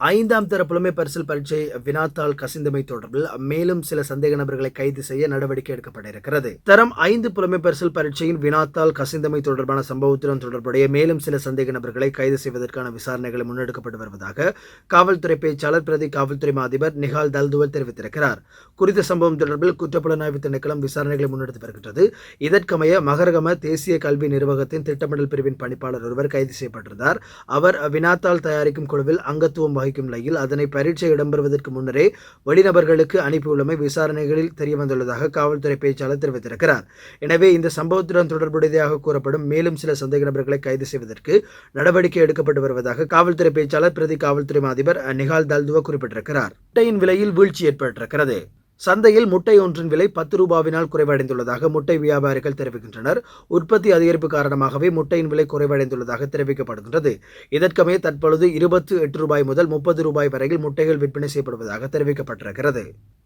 ஐந்தாம் தர புலமை பரிசல் பரீட்சை வினாத்தாள் கசிந்தமை தொடர்பில் மேலும் சில சந்தேக நபர்களை கைது செய்ய நடவடிக்கை எடுக்கப்பட இருக்கிறது தரம் ஐந்து புலமை பரிசல் பரீட்சையின் வினாத்தால் கசிந்தமை தொடர்பான சம்பவத்துடன் தொடர்புடைய மேலும் சில சந்தேக நபர்களை கைது செய்வதற்கான விசாரணைகள் முன்னெடுக்கப்பட்டு வருவதாக காவல்துறை பேச்சாளர் பிரதி காவல்துறை அதிபர் நிகால் தல்துவல் தெரிவித்திருக்கிறார். குறித்த சம்பவம் தொடர்பில் குற்றப்புலனாய்வு திணைக்களம் விசாரணைகளை முன்னெடுத்து வருகின்றது. இதற்கமைய மகரகம தேசிய கல்வி நிர்வாகத்தின் திட்டமிடல் பிரிவின் பணிப்பாளர் ஒருவர் கைது செய்யப்பட்டிருந்தார். அவர் வினாத்தாள் தயாரிக்கும் குழுவில் அங்கத்துவம் வகிக்கும் நிலையில் அதனை பரீட்சை இடம்பெறுவதற்கு முன்னரே வெளிநபர்களுக்கு அனுப்பியுள்ளமை விசாரணைகளில் தெரியவந்துள்ளதாக காவல்துறை பேச்சாளர் தெரிவித்திருக்கிறார். எனவே இந்த சம்பவத்துடன் தொடர்புடையதாக கூறப்படும் மேலும் சில சந்தேக நபர்களை கைது செய்வதற்கு நடவடிக்கை எடுக்கப்பட்டு வருவதாக காவல்துறை பேச்சாளர் பிரதி காவல்துறை அதிபர் நிகால் தல்துவ குறிப்பிட்டிருக்கிறார். முட்டையின் விலையில் வீழ்ச்சி ஏற்பட்டிருக்கிறது. சந்தையில் முட்டை ஒன்றின் விலை பத்து ரூபாவினால் குறைவடைந்துள்ளதாக முட்டை வியாபாரிகள் தெரிவிக்கின்றனர். உற்பத்தி அதிகரிப்பு காரணமாகவே முட்டையின் விலை குறைவடைந்துள்ளதாக தெரிவிக்கப்படுகின்றது. இதற்கமே தற்பொழுது இருபத்து எட்டு ரூபாய் முதல் முப்பது ரூபாய் வரையில் முட்டைகள் விற்பனை செய்யப்படுவதாக தெரிவிக்கப்பட்டிருக்கிறது.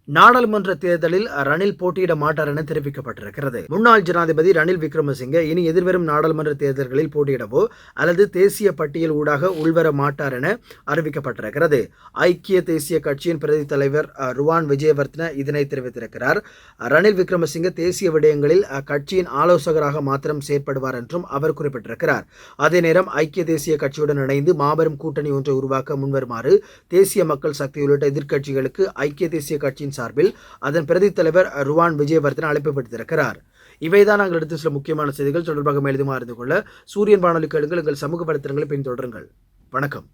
நாடாளுமன்ற தேர்தலில் ரணில் போட்டியிட மாட்டார் என தெரிவிக்கப்பட்டிருக்கிறது. முன்னாள் ஜனாதிபதி ரணில் விக்ரமசிங்கே இனி எதிர்வரும் நாடாளுமன்ற தேர்தல்களில் போட்டியிடவோ அல்லது தேசிய பட்டியல் ஊடாக உள்வர மாட்டார் என அறிவிக்கப்பட்டிருக்கிறது. ஐக்கிய தேசிய கட்சியின் பிரதி தலைவர் ருவான் விஜயவர்த்தன இதனை தெரிவித்திருக்கிறார். ரணில் விக்ரமசிங்கே தேசிய விடயங்களில் அக்கட்சியின் ஆலோசகராக மாத்திரம் செயற்படுவார் என்றும் அவர் குறிப்பிட்டிருக்கிறார். அதே நேரம் ஐக்கிய தேசிய கட்சியுடன் இணைந்து மாபெரும் கூட்டணி ஒன்றை உருவாக்க முன்வருமாறு தேசிய மக்கள் சக்தி உள்ளிட்ட எதிர்க்கட்சிகளுக்கு ஐக்கிய தேசிய கட்சியின் சார்பில் அதன் பிரதி தலைவர் ருவான் விஜயவர்தன் அழைப்பு விடுத்திருக்கிறார். இவைதான் நாங்கள் எடுத்து சில முக்கியமான செய்திகள். தொடர்பாக மேலும் அறிந்து கொள்ள சூரியன் வானொலி கேளுங்கள். எங்கள் சமூக வலைத்தளங்களை பின்தொடருங்கள். வணக்கம்.